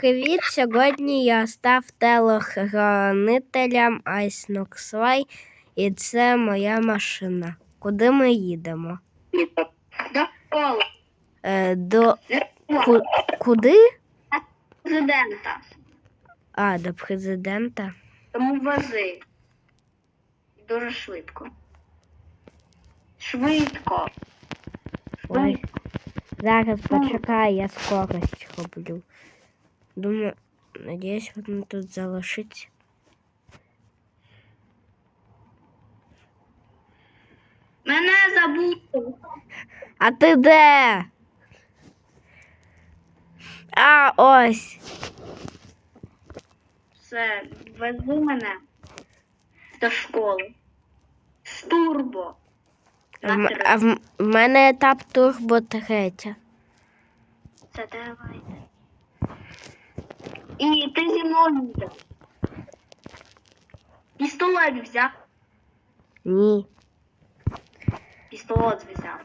привіт! Сьогодні я став телохранителем Айсноксвай, і це моя машина. Куди ми їдемо? До школи. Е, до ку, куди? Президента. А, до президента. Тому вези. Дуже швидко. Швидко. Ой. Зараз почекай, я скорость роблю. Думаю, надіюсь, воно тут залишиться. Мене забули. А ти де? А, ось. Все, вези мене до школи. З турбо. А в, а в, в мене етап турбо третя. Це давайте. І ти зі мною йдеш. Пістолет взяв. Ні. Пістолет взяв.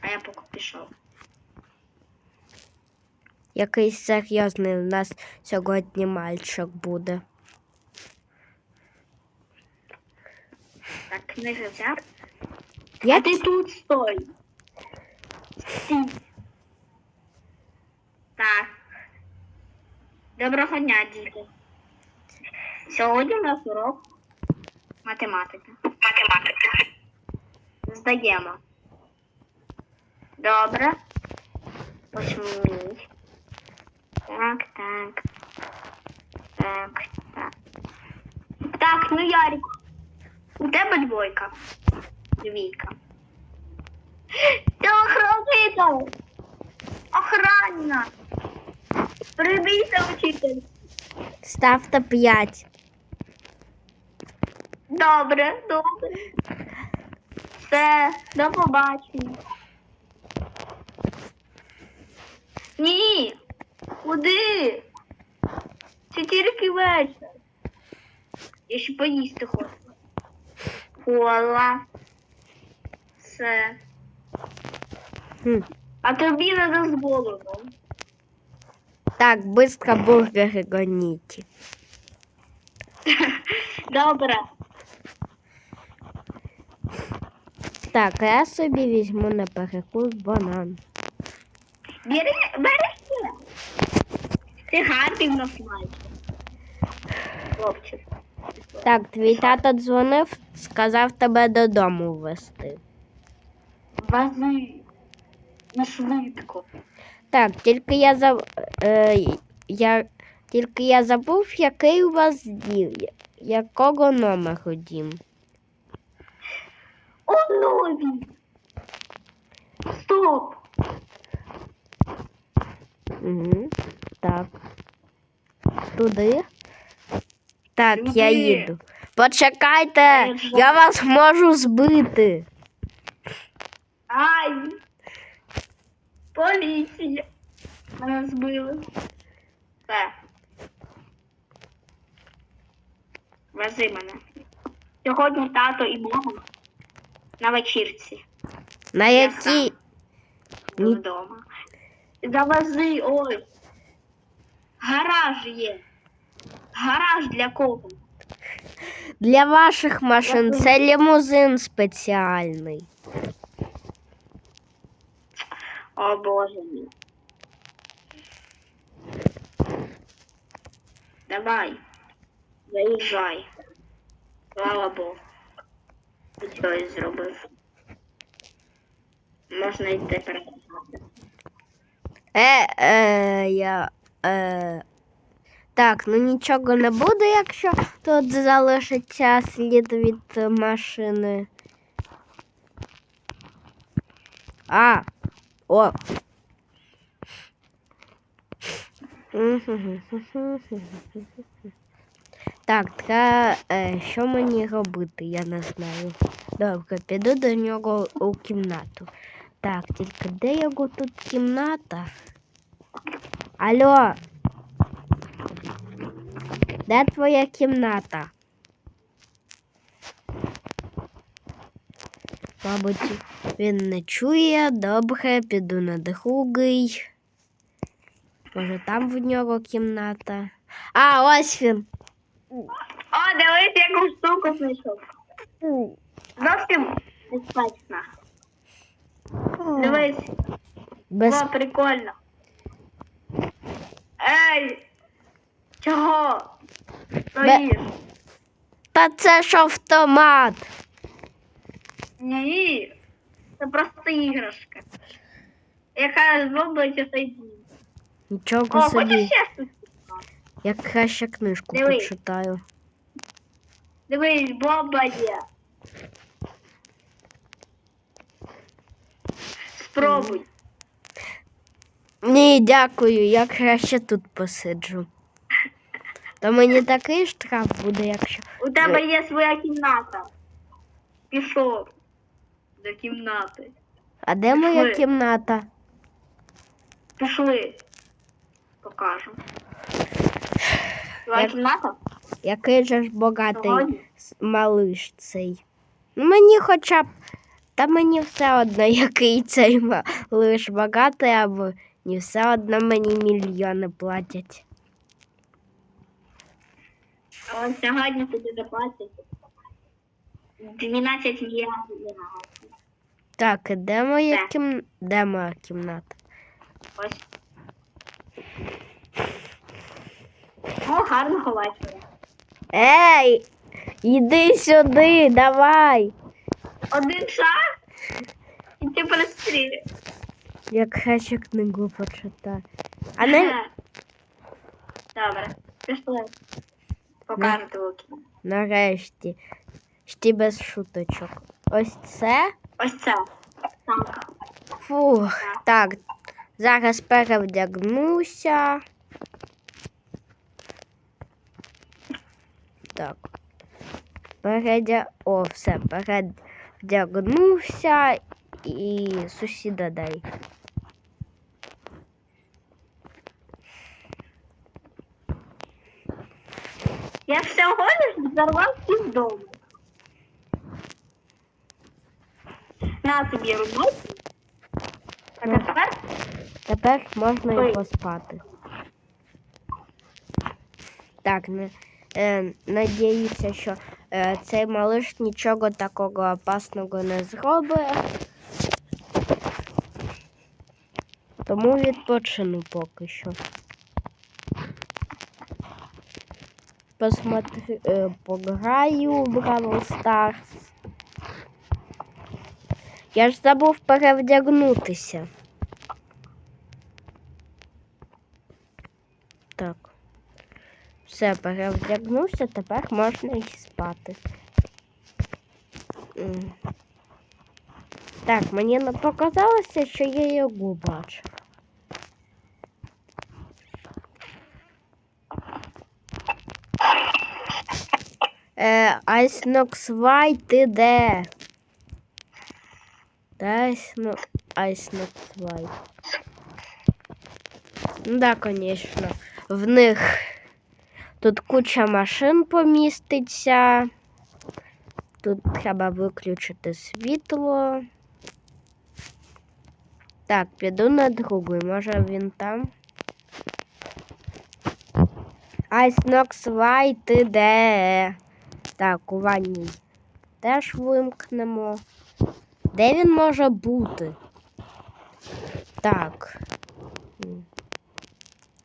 А я поки пішов. Якийсь серйозний у нас сьогодні мальчик буде. Так, книги взяв. Я А ти тут стой. Стій. Так. Доброго дня, діти. Сьогодні у нас урок математики. Математики. Здаємо. Добре. Посміть. Так, так. Так, так. Так, ну Ярик. У тебе двойка. Двійка. Телохранитель! Охранна! Прибійся, учитель! Ставте 5. Добре, добре. Все, до побачення. Ні. Куди? Це тільки вечір. Я ще поїсти хочу. Кола. Все. Хм. А тобі не дозволено. Так, быстро бургери гоніть. Добре. Так, а я собі візьму на перекус банан. Бери, бери ще. Ти гарний в нас мальчик. Хлопчик. Так, твій тато дзвонив, сказав тебе додому вести. Вози. На швидко. Так, тільки я заб... е, я... Тільки я забув, який у вас дім, якого номеру дім. О, нові. Стоп. Угу. Так. Туди. Так, я Туди. їду. Почекайте, Я я вас можу збити. Ай. Поліція. Мене збили. Все. Вези мене. Сьогодні тато і мама на вечірці. На якій. Ні. Вдома. Завези ось. Гараж є. Гараж для кого? Для ваших машин це лімузин спеціальний. О боже мій. Давай. Заїжджай. Слава Богу. Ти щось зробив. Можна йти переказати. Е, е, я. Е, так, ну нічого не буде, якщо тут залишиться слід від машини. А, о. Так, треба, е, що мені робити, я не знаю. Добре, піду до нього у кімнату. Так, тільки де його тут кімната? Алло. Де твоя кімната? Мабуть, він не чує. Добре, піду на другий. Може, там в нього кімната. А, ось він. О, дивись, яку штуку знайшов. Зовсім безпечно. Дивись, Без... о, прикольно. Ей! Чого? Стоїш? Та це ж автомат. Ні. Це просто іграшка. Яка зробить цей дім. Нічого О, хочеш собі. ще щось? Я краще книжку Диви. почитаю. Дивись, бомба є. Спробуй. Ні, дякую, я краще тут посиджу. То мені такий штраф буде, якщо. У тебе є своя кімната. Пішов до кімнати. А де моя кімната? Пішли. Покажу. Твоя Як- кімната? Який же ж багатий Сьогодні? малиш цей. Мені хоча б. Та мені все одно, який цей малиш багатий, або не все одно мені мільйони платять. А сьогодні тобі заплатять 12 мільярдів. Так, де моя Де? кім... Де моя кімната? Ось. О, гарного вечора. Ей! Іди сюди, давай! Один шаг і ти прострілюєш. Я краще книгу почитаю. А не Добре, пішли. Покажу твою кімнату. нарешті. Ще без шуточок. Ось це. Ось це. Так. Фух. Так, зараз перевдягнуся. Так. Передя... О, все, перевдягнувся і сусіда дай. Я всього лиш взорвався з дому. На тобі роботу. А Ну. тепер Тепер можна Ой. поспати. Так, не, е, надіюся, що е, цей малиш нічого такого опасного не зробить. Тому відпочину поки що. Посмотри, е, пограю в Бравл Старс. Я ж забув перевдягнутися. Так. Все, перевдягнувся, тепер можна і спати. Так, мені не показалося, що я його бачив. Е, Айсноксвай, ти де? Айсно... Айсноксвай. Ну да, конечно. В них тут куча машин поміститься. Тут треба виключити світло. Так, піду на другий. Може він там. Айснокс Вай, ти де? Так, у ванній теж вимкнемо. Де він може бути? Так.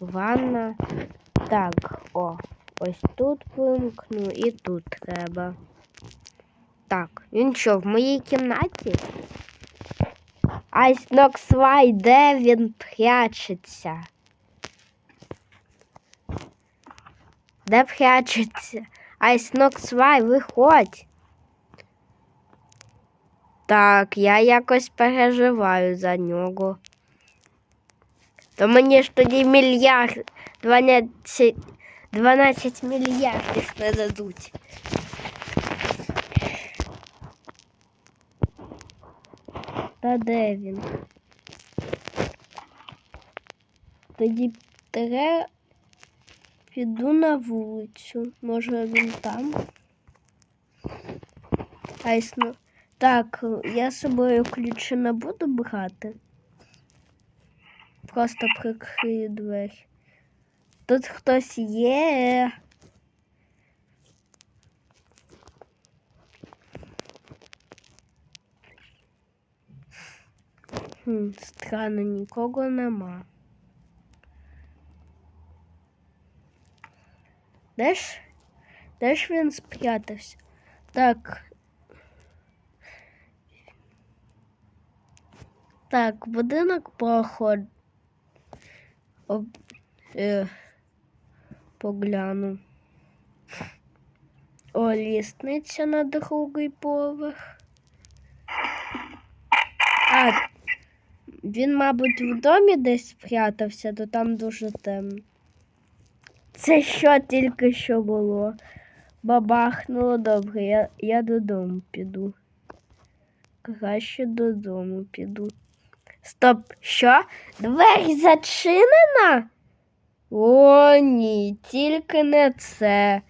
Ванна. Так, о, ось тут вимкну і тут треба. Так, він що, в моїй кімнаті? Айс Ноксвай, де він прячеться? Де прячеться? Айс Ноксвай, виходь. Так, я якось переживаю за нього. То мені ж тоді мільярд 12, 12 мільярдів не дадуть. Та де він? Тоді тере піду на вулицю. Може він там? Айсно. Так, я з собою ключі не буду брати. просто прикрию двері. Тут хтось є. Странно, нікого нема. Де ж? Де ж він спрятався? Так. Так, будинок проход. Об... Е... Погляну. О, лісниця на другий поверх. А, він, мабуть, в домі десь спрятався, то там дуже темно. Це що тільки що було? Бабахнуло добре, я, я додому піду. Краще додому піду. Стоп, що? Двері зачинена? О, ні, тільки не це.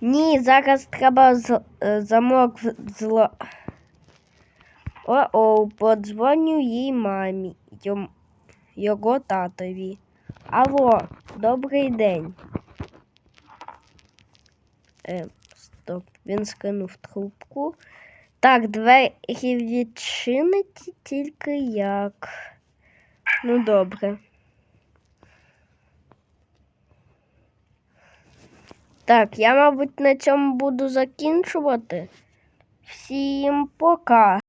Ні, зараз треба з, е, замок зло. О-о, подзвоню їй мамі, йом, його татові. Алло, добрий день. Е, стоп, він скинув трубку. Так, двері відчинить тільки як. Ну, добре. Так, я, мабуть, на цьому буду закінчувати. Всім пока.